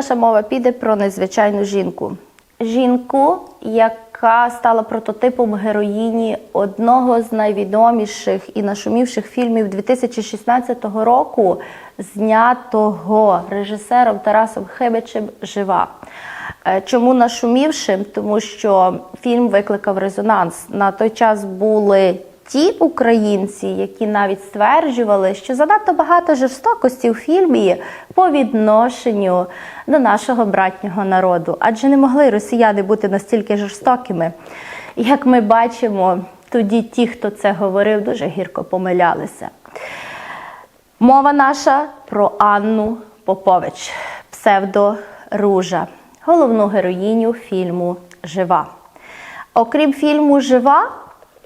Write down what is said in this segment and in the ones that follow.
Наша мова піде про незвичайну жінку. Жінку, яка стала прототипом героїні одного з найвідоміших і нашумівших фільмів 2016 року, знятого режисером Тарасом Хибичем Жива. Е, Чому нашумівшим? Тому що фільм викликав резонанс. На той час були ті українці, які навіть стверджували, що занадто багато жорстокості у фільмі по відношенню до нашого братнього народу, адже не могли росіяни бути настільки жорстокими. Як ми бачимо, тоді ті, хто це говорив, дуже гірко помилялися. Мова наша про Анну Попович, псевдо Ружа, головну героїню фільму Жива. Окрім фільму Жива,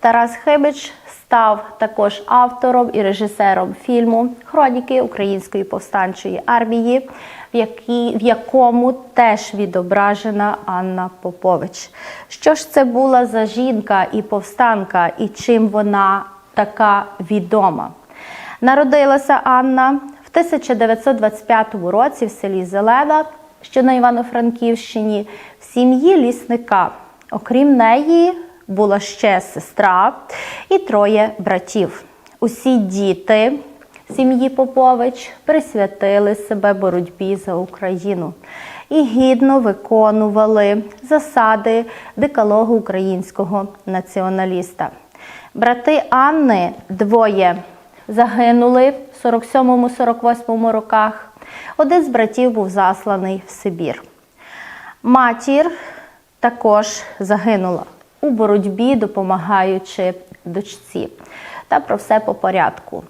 Тарас Хибич став також автором і режисером фільму Хроніки Української повстанчої армії, в, якій, в якому теж відображена Анна Попович. Що ж це була за жінка і повстанка, і чим вона така відома? Народилася Анна в 1925 році в селі Зелена, що на Івано-Франківщині, в сім'ї лісника. Окрім неї, була ще сестра і троє братів. Усі діти сім'ї Попович присвятили себе боротьбі за Україну і гідно виконували засади декалогу українського націоналіста. Брати Анни двоє загинули в 47-48 роках. Один з братів був засланий в Сибір. Матір також загинула у боротьбі, допомагаючи дочці. Та про все по порядку.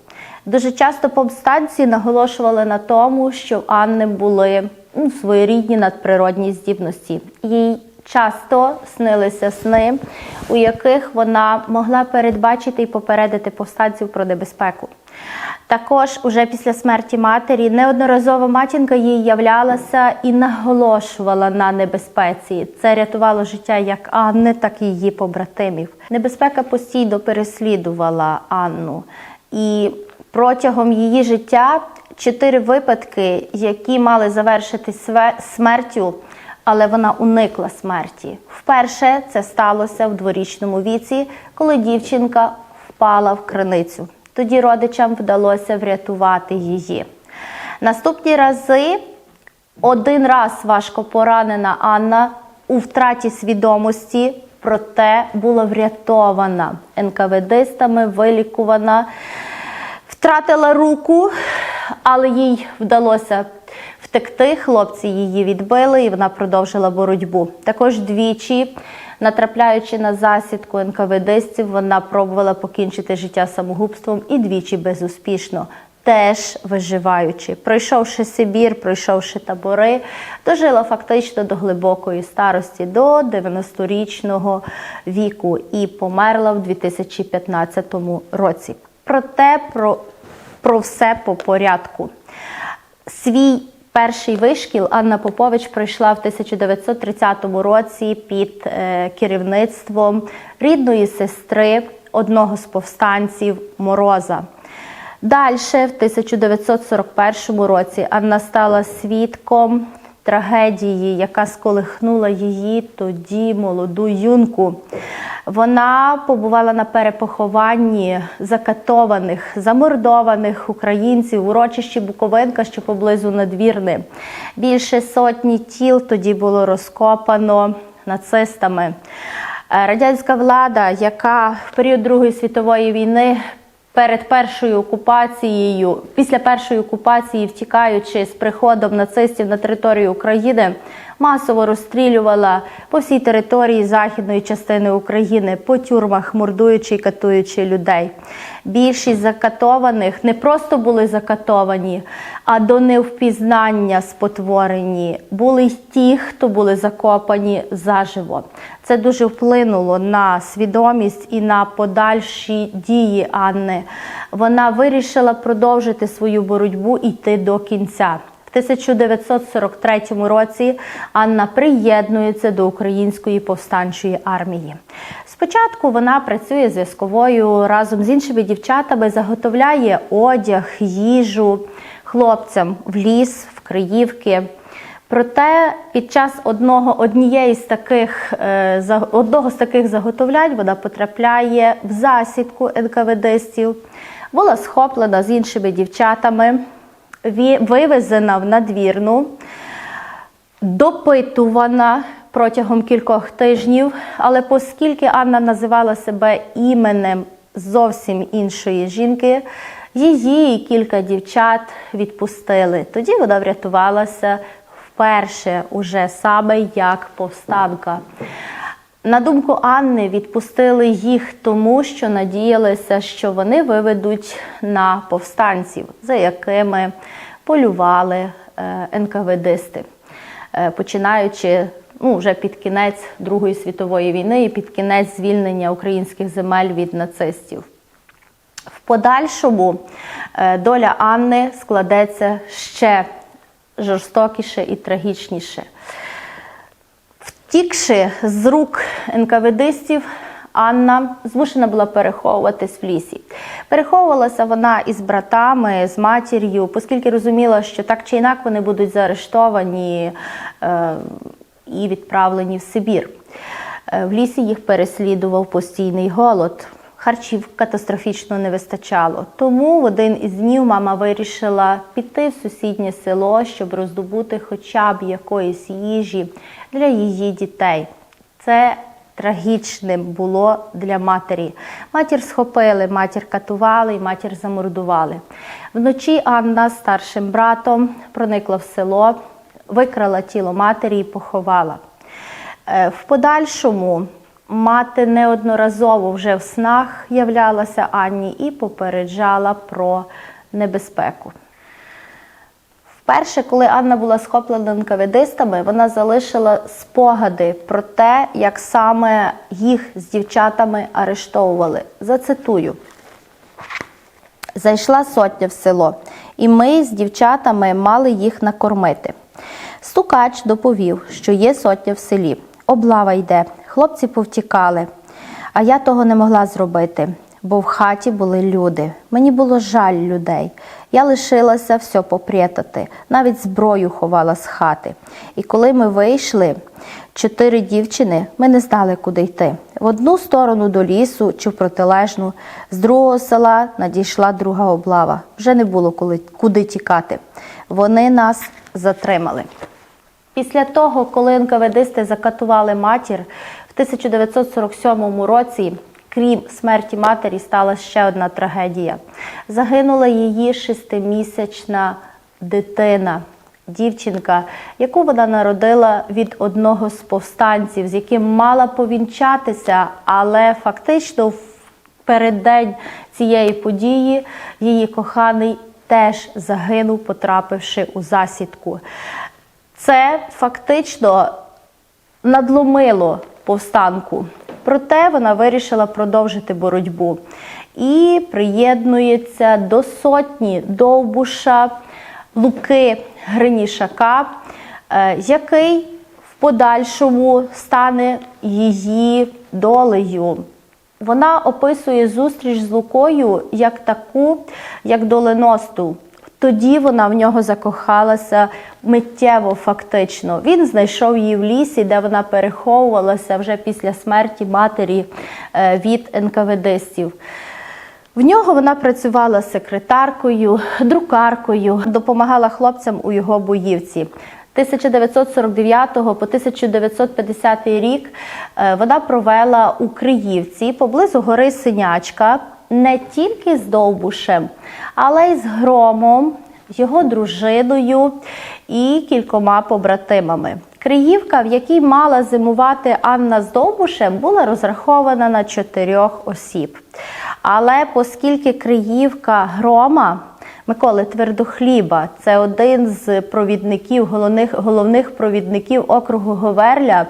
Дуже часто повстанці наголошували на тому, що в Анни були ну, своєрідні надприродні здібності. Їй часто снилися сни, у яких вона могла передбачити і попередити повстанців про небезпеку. Також уже після смерті матері неодноразово матінка їй являлася і наголошувала на небезпеці. Це рятувало життя як Анни, так і її побратимів. Небезпека постійно переслідувала Анну, і протягом її життя чотири випадки, які мали завершити смертю, але вона уникла смерті. Вперше це сталося в дворічному віці, коли дівчинка впала в криницю. Тоді родичам вдалося врятувати її. Наступні рази один раз важко поранена Анна у втраті свідомості, проте була врятована НКВДистами, вилікувана, втратила руку, але їй вдалося втекти. Хлопці її відбили і вона продовжила боротьбу. Також двічі. Натрапляючи на засідку НКВДстів, вона пробувала покінчити життя самогубством і двічі безуспішно, теж виживаючи. Пройшовши Сибір, пройшовши табори, дожила фактично до глибокої старості, до 90-річного віку і померла в 2015 році. Проте про, про все по порядку. Свій Перший вишкіл Анна Попович пройшла в 1930 році під е, керівництвом рідної сестри одного з повстанців Мороза. Далі, в 1941 році, Анна стала свідком трагедії, яка сколихнула її тоді молоду юнку. Вона побувала на перепохованні закатованих, замордованих українців, урочищі Буковинка, що поблизу надвірни. Більше сотні тіл тоді було розкопано нацистами. Е, радянська влада, яка в період Другої світової війни перед першою окупацією, після першої окупації, втікаючи з приходом нацистів на територію України, масово розстрілювала по всій території західної частини України, по тюрмах, мордуючи і катуючи людей. Більшість закатованих не просто були закатовані, а до невпізнання спотворені. Були й ті, хто були закопані заживо. Це дуже вплинуло на свідомість і на подальші дії Анни. Вона вирішила продовжити свою боротьбу і йти до кінця. В 1943 році Анна приєднується до української повстанчої армії. Спочатку вона працює зв'язковою разом з іншими дівчатами, заготовляє одяг, їжу хлопцям в ліс, в Криївки. Проте під час одного, однієї з таких, е, одного з таких заготовлянь вона потрапляє в засідку НКВДстів, була схоплена з іншими дівчатами, вивезена в надвірну, допитувана протягом кількох тижнів, але оскільки Анна називала себе іменем зовсім іншої жінки, її і кілька дівчат відпустили. Тоді вона врятувалася вперше уже саме як повстанка. На думку Анни, відпустили їх тому, що надіялися, що вони виведуть на повстанців, за якими полювали е, НКВДсти, Е, починаючи ну, вже під кінець Другої світової війни і під кінець звільнення українських земель від нацистів. В подальшому е, доля Анни складеться ще жорстокіше і трагічніше. Втікши з рук НКВДстів, Анна змушена була переховуватись в лісі. Переховувалася вона із братами, з матір'ю, оскільки розуміла, що так чи інак вони будуть заарештовані е, і відправлені в Сибір. Е, в лісі їх переслідував постійний голод. Харчів катастрофічно не вистачало. Тому в один із днів мама вирішила піти в сусіднє село, щоб роздобути хоча б якоїсь їжі для її дітей. Це трагічним було для матері. Матір схопили, матір катували і матір замордували. Вночі Анна з старшим братом проникла в село, викрала тіло матері і поховала. Е, В подальшому мати неодноразово вже в снах являлася Анні і попереджала про небезпеку. Вперше, коли Анна була схоплена НКВДистами, вона залишила спогади про те, як саме їх з дівчатами арештовували. Зацитую. Зайшла сотня в село, і ми з дівчатами мали їх накормити. Стукач доповів, що є сотня в селі. Облава йде, хлопці повтікали. А я того не могла зробити, бо в хаті були люди. Мені було жаль людей. Я лишилася все попрятати, навіть зброю ховала з хати. І коли ми вийшли, чотири дівчини, ми не знали, куди йти. В одну сторону до лісу чи в протилежну, з другого села надійшла друга облава. Вже не було куди тікати. Вони нас затримали. Після того, коли НКВДсти закатували матір, в 1947 році, крім смерті матері, стала ще одна трагедія. Загинула її шестимісячна дитина, дівчинка, яку вона народила від одного з повстанців, з яким мала повінчатися, але фактично в переддень цієї події її коханий теж загинув, потрапивши у засідку. Це фактично надломило повстанку. Проте вона вирішила продовжити боротьбу і приєднується до сотні довбуша Луки Гринішака, е, який в подальшому стане її долею. Вона описує зустріч з Лукою як таку, як доленосту. Тоді вона в нього закохалася миттєво, фактично. Він знайшов її в лісі, де вона переховувалася вже після смерті матері е, від НКВДстів. В нього вона працювала секретаркою, друкаркою, допомагала хлопцям у його боївці. 1949 по 1950 рік е, вона провела у Криївці поблизу гори Синячка не тільки з Довбушем, але й з Громом, його дружиною і кількома побратимами. Криївка, в якій мала зимувати Анна з Довбушем, була розрахована на чотирьох осіб. Але оскільки Криївка Грома Миколи Твердохліба, це один з провідників, головних, головних провідників округу Говерля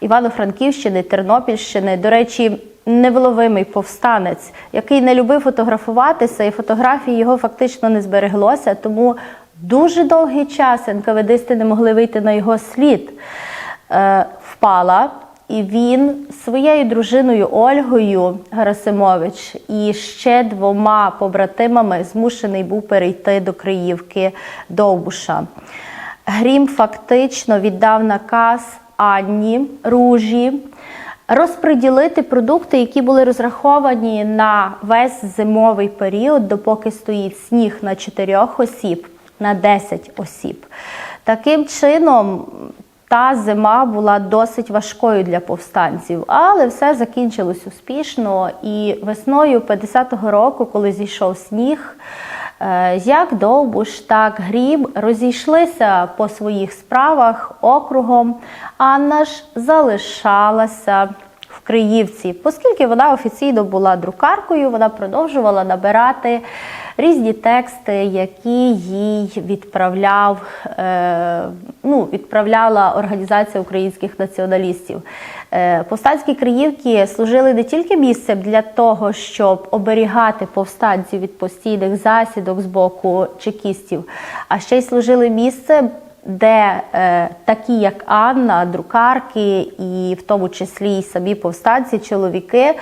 Івано-Франківщини, Тернопільщини. До речі, невловимий повстанець, який не любив фотографуватися, і фотографії його фактично не збереглося. Тому дуже довгий час НКВДсти не могли вийти на його слід. Е, впала. І він своєю дружиною Ольгою Гарасимович і ще двома побратимами змушений був перейти до Криївки Довбуша. Грім фактично віддав наказ Анні Ружі розподілити продукти, які були розраховані на весь зимовий період, допоки стоїть сніг на 4 осіб, на 10 осіб. Таким чином, та зима була досить важкою для повстанців, але все закінчилось успішно. І весною 50-го року, коли зійшов сніг, як Довбуш, так Гріб розійшлися по своїх справах округом. Анна ж залишалася в Криївці, оскільки вона офіційно була друкаркою, вона продовжувала набирати різні тексти, які їй відправляв, е, ну, відправляла Організація українських націоналістів. Е, повстанські Криївки служили не тільки місцем для того, щоб оберігати повстанців від постійних засідок з боку чекістів, а ще й служили місцем де е, такі, як Анна, друкарки, і в тому числі й самі повстанці, чоловіки,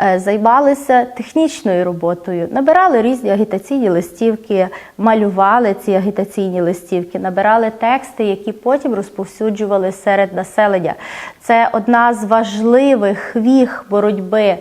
е, займалися технічною роботою, набирали різні агітаційні листівки, малювали ці агітаційні листівки, набирали тексти, які потім розповсюджували серед населення. Це одна з важливих віг боротьби.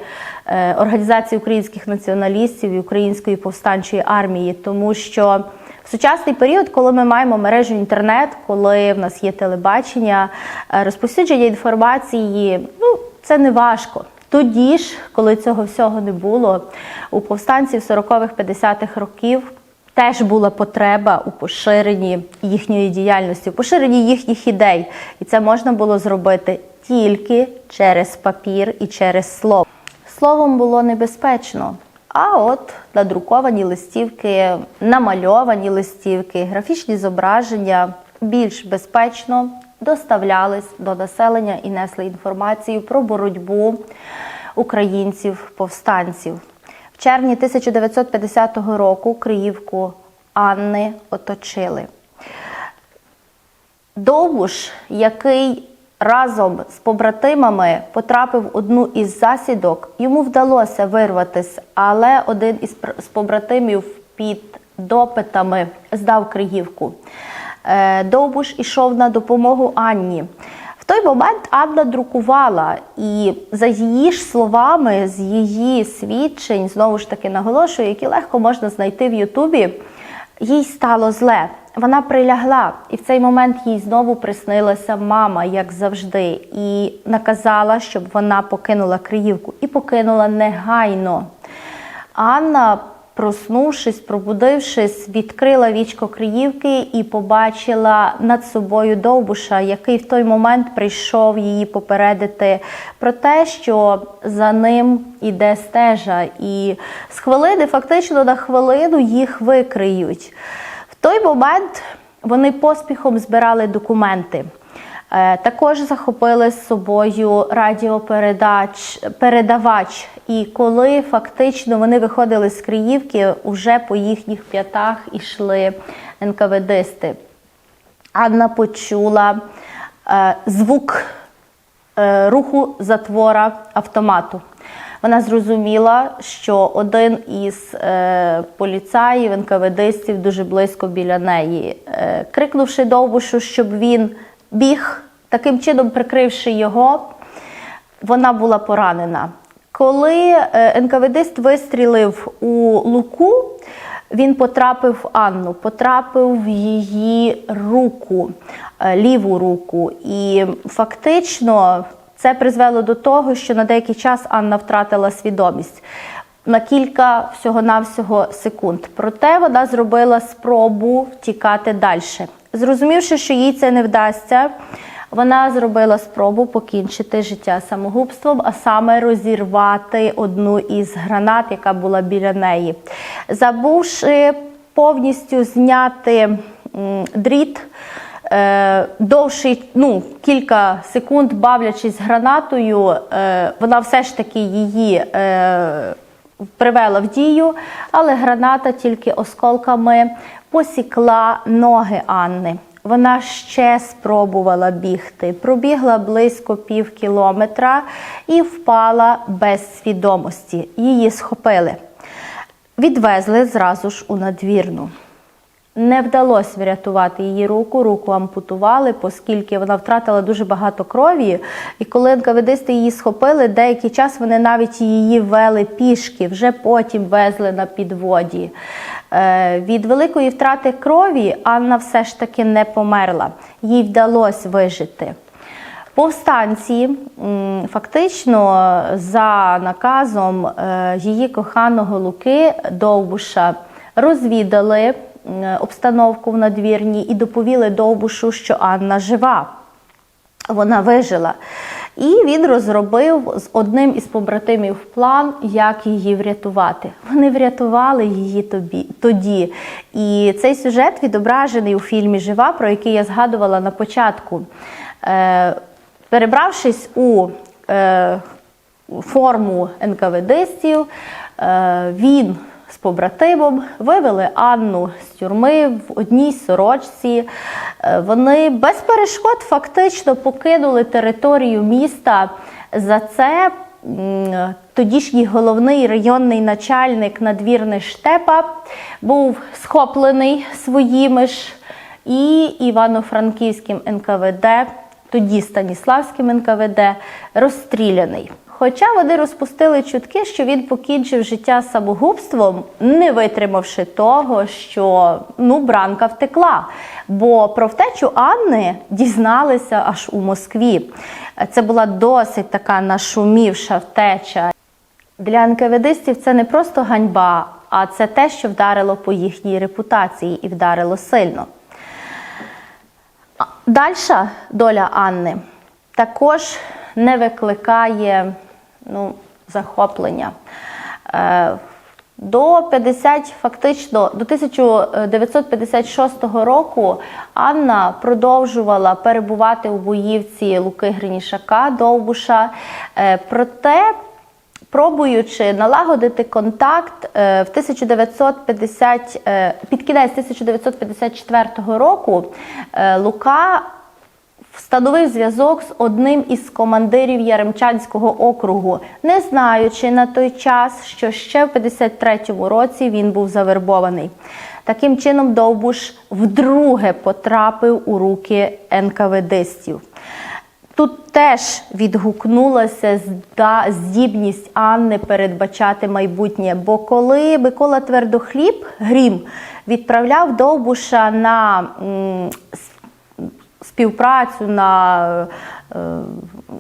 е, Організації українських націоналістів і української повстанчої армії, тому що сучасний період, коли ми маємо мережу інтернет, коли в нас є телебачення, е, розповсюдження інформації, ну це не важко. Тоді ж, коли цього всього не було, у повстанців 40-х, 50-х років теж була потреба у поширенні їхньої діяльності, у поширенні їхніх ідей. І це можна було зробити тільки через папір і через слово. Словом було небезпечно. А от надруковані листівки, намальовані листівки, графічні зображення більш безпечно доставлялись до населення і несли інформацію про боротьбу українців-повстанців. В червні 1950 року Криївку Анни оточили. Довбуш, який разом з побратимами потрапив одну із засідок, йому вдалося вирватися, але один із побратимів під допитами здав Криївку. Е, Довбуш ішов на допомогу Анні. В той момент Анна друкувала, і за її ж словами, з її свідчень, знову ж таки наголошую, які легко можна знайти в Ютубі, їй стало зле. Вона прилягла, і в цей момент їй знову приснилася мама, як завжди, і наказала, щоб вона покинула Криївку. І покинула негайно. Анна, проснувшись, пробудившись, відкрила вічко Криївки і побачила над собою Довбуша, який в той момент прийшов її попередити про те, що за ним іде стежа, і з хвилини, фактично на хвилину, їх викриють. В той момент вони поспіхом збирали документи. Е, Також захопили з собою радіопередач передавач. І коли фактично вони виходили з Криївки, уже по їхніх п'ятах ішли НКВДисти. Анна почула е, звук е, руху затвора автомату. Вона зрозуміла, що один із е, поліцаїв, НКВДистів дуже близько біля неї, е, крикнувши Довбушу, щоб він біг, таким чином прикривши його, вона була поранена. Коли е, НКВДист вистрілив у Луку, він потрапив в Анну, потрапив в її руку, е, ліву руку. І фактично це призвело до того, що на деякий час Анна втратила свідомість. На кілька всього-навсього секунд. Проте вона зробила спробу втікати далі. Зрозумівши, що їй це не вдасться, вона зробила спробу покінчити життя самогубством, а саме розірвати одну із гранат, яка була біля неї. Забувши повністю зняти дріт, е, довший, ну, кілька секунд бавлячись гранатою, е, вона все ж таки її. Привела в дію, але граната тільки осколками посікла ноги Анни. Вона ще спробувала бігти. Пробігла близько пів кілометра і впала без свідомості. Її схопили. Відвезли зразу ж у надвірну. Не вдалося врятувати її руку, руку ампутували, оскільки вона втратила дуже багато крові. І коли НКВДисти її схопили, деякий час вони навіть її вели пішки, вже потім везли на підводі. Е, Від великої втрати крові Анна все ж таки не померла. Їй вдалося вижити. Повстанці фактично за наказом е, її коханого Луки Довбуша розвідали обстановку в надвірні і доповіли Довбушу, що Анна жива. Вона вижила. І він розробив з одним із побратимів план, як її врятувати. Вони врятували її тобі, тоді. І цей сюжет відображений у фільмі Жива, про який я згадувала на початку. Е, перебравшись у е, форму НКВДстів, е, він з побратимом вивели Анну з тюрми в одній сорочці. Е, Вони без перешкод фактично покинули територію міста. За це м, тодішній головний районний начальник надвірний Штепа був схоплений своїми ж і Івано-Франківським НКВД, тоді Станіславським НКВД, розстріляний. Хоча вони розпустили чутки, що він покінчив життя самогубством, не витримавши того, що ну бранка втекла. Бо про втечу Анни дізналися аж у Москві. Це була досить така нашумівша втеча. Для НКВДистів це не просто ганьба, а це те, що вдарило по їхній репутації і вдарило сильно. Дальша доля Анни також не викликає ну, захоплення. Е, До 50, фактично до 1956 року Анна продовжувала перебувати у боївці Луки Гринішака Довбуша. Е, Проте Пробуючи налагодити контакт е, в 1950, е, під кінець 1954 року, Лука встановив зв'язок з одним із командирів Яремчанського округу, не знаючи на той час, що ще в 53-му році він був завербований. Таким чином, Довбуш вдруге потрапив у руки НКВДстів. Тут теж відгукнулася здібність Анни передбачати майбутнє. Бо коли Микола Твердохліб Грім відправляв Довбуша на співпрацю на, е,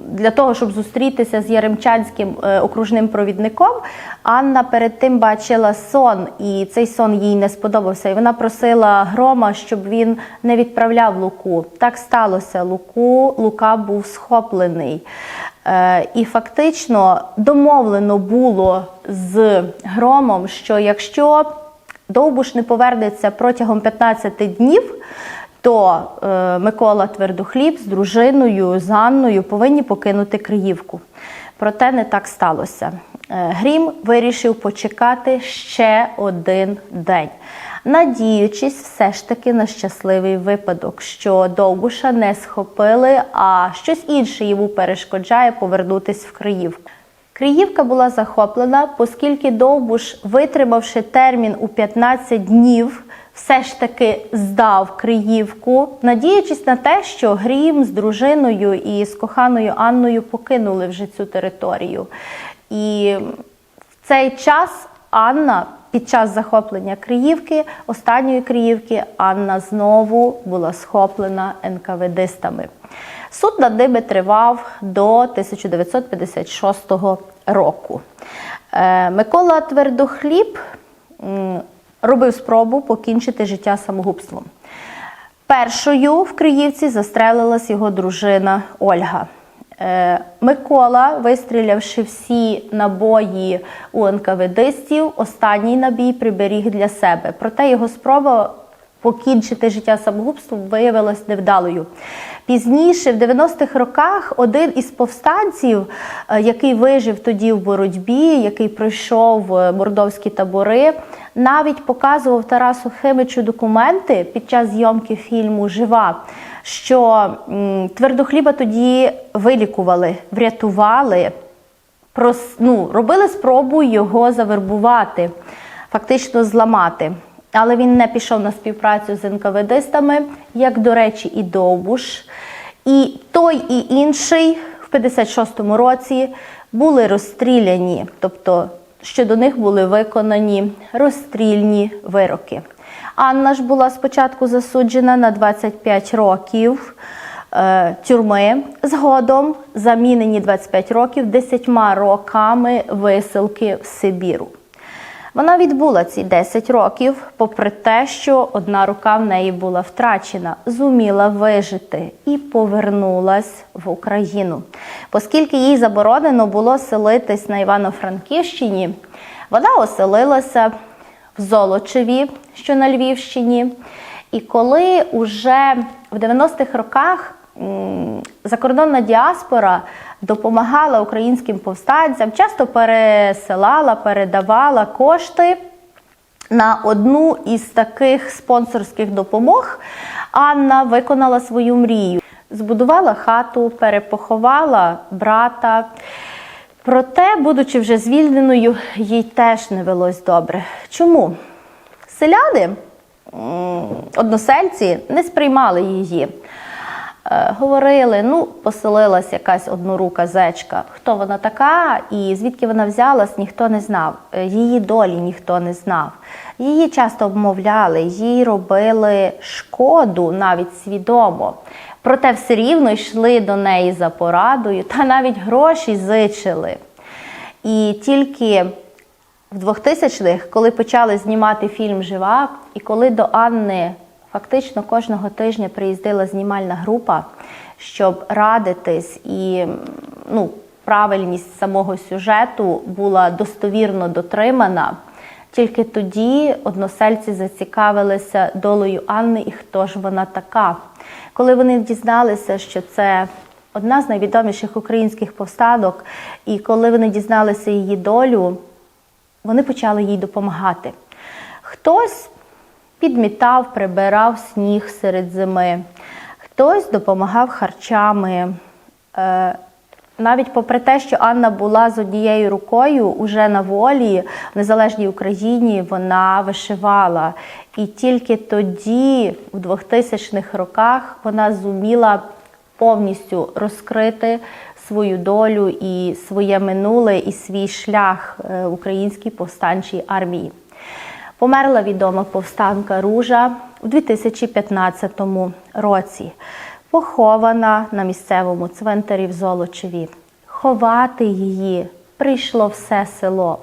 для того, щоб зустрітися з Яремчанським е, окружним провідником, Анна перед тим бачила сон, і цей сон їй не сподобався. І вона просила грома, щоб він не відправляв Луку. Так сталося. Луку Лука був схоплений. Е, І фактично домовлено було з громом, що якщо Довбуш не повернеться протягом 15 днів, то е, Микола Твердохліб з дружиною з Анною повинні покинути Криївку. Проте не так сталося. Е, Грім вирішив почекати ще один день, надіючись все ж таки на щасливий випадок, що Довбуша не схопили, а щось інше йому перешкоджає повернутись в Криївку. Криївка була захоплена, оскільки Довбуш, витримавши термін у 15 днів, все ж таки здав Криївку, надіючись на те, що Грім з дружиною і з коханою Анною покинули вже цю територію. І в цей час Анна під час захоплення Криївки, останньої Криївки, Анна знову була схоплена НКВДистами. Суд над ними тривав до 1956 року. Е, Микола Твердохліб робив спробу покінчити життя самогубством. Першою в Криївці застрелилась його дружина Ольга. Е, Микола, вистрілявши всі набої у НКВДстів, останній набій приберіг для себе. Проте його спроба покінчити життя самогубством виявилась невдалою. Пізніше, в 90-х роках, один із повстанців, е, який вижив тоді в боротьбі, який пройшов е, мордовські табори, навіть показував Тарасу Химичу документи під час зйомки фільму Жива, що твердохліба тоді вилікували, врятували, прос, ну, робили спробу його завербувати, фактично зламати. але він не пішов на співпрацю з НКВДистами, як, до речі, і Довбуш. І той, і інший в 56-му році були розстріляні, тобто щодо них були виконані розстрільні вироки. Анна ж була спочатку засуджена на 25 років е, тюрми, згодом замінені 25 років 10 роками висилки в Сибіру. Вона відбула ці 10 років, попри те, що одна рука в неї була втрачена, зуміла вижити і повернулась в Україну. Оскільки їй заборонено було селитись на Івано-Франківщині, вона оселилася в Золочеві, що на Львівщині. І коли уже в 90-х роках закордонна діаспора допомагала українським повстанцям, часто пересилала, передавала кошти на одну із таких спонсорських допомог, Анна виконала свою мрію. Збудувала хату, перепоховала брата. Проте, будучи вже звільненою, їй теж не велось добре. Чому? Селяни, односельці, не сприймали її. Е, Говорили, ну, поселилась якась однорука зечка. Хто вона така і звідки вона взялась, ніхто не знав. Е, Її долі ніхто не знав. Її часто обмовляли, їй робили шкоду навіть свідомо. Проте все рівно йшли до неї за порадою та навіть гроші зичили. І тільки в 2000-х, коли почали знімати фільм Жива, і коли до Анни фактично кожного тижня приїздила знімальна група, щоб радитись і ну, правильність самого сюжету була достовірно дотримана. Тільки тоді односельці зацікавилися долею Анни і хто ж вона така. Коли вони дізналися, що це одна з найвідоміших українських повстадок, і коли вони дізналися її долю, вони почали їй допомагати. Хтось підмітав, прибирав сніг серед зими, хтось допомагав харчами. Е, навіть попри те, що Анна була з однією рукою уже на волі в незалежній Україні, вона вишивала. І тільки тоді, в 2000-х роках, вона зуміла повністю розкрити свою долю і своє минуле, і свій шлях е, в українській повстанчій армії. Померла відома повстанка Ружа у 2015 році, похована на місцевому цвинтарі в Золочеві. Ховати її прийшло все село,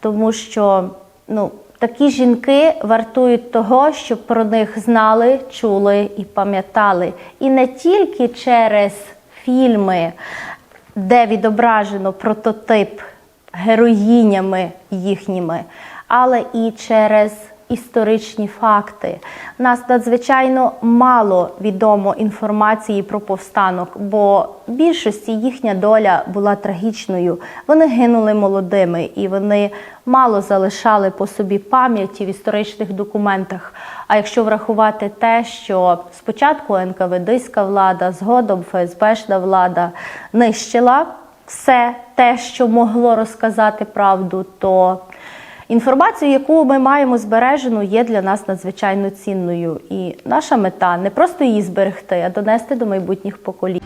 тому що ну, такі жінки вартують того, щоб про них знали, чули і пам'ятали. І не тільки через фільми, де відображено прототип героїнями їхніми, але і через історичні факти. У нас надзвичайно мало відомо інформації про повстанок, бо більшості їхня доля була трагічною. Вони гинули молодими і вони мало залишали по собі пам'яті в історичних документах. А якщо врахувати те, що спочатку НКВДська влада, згодом ФСБшна влада нищила все те, що могло розказати правду, то інформацію, яку ми маємо збережену, є для нас надзвичайно цінною. І наша мета не просто її зберегти, а донести до майбутніх поколінь.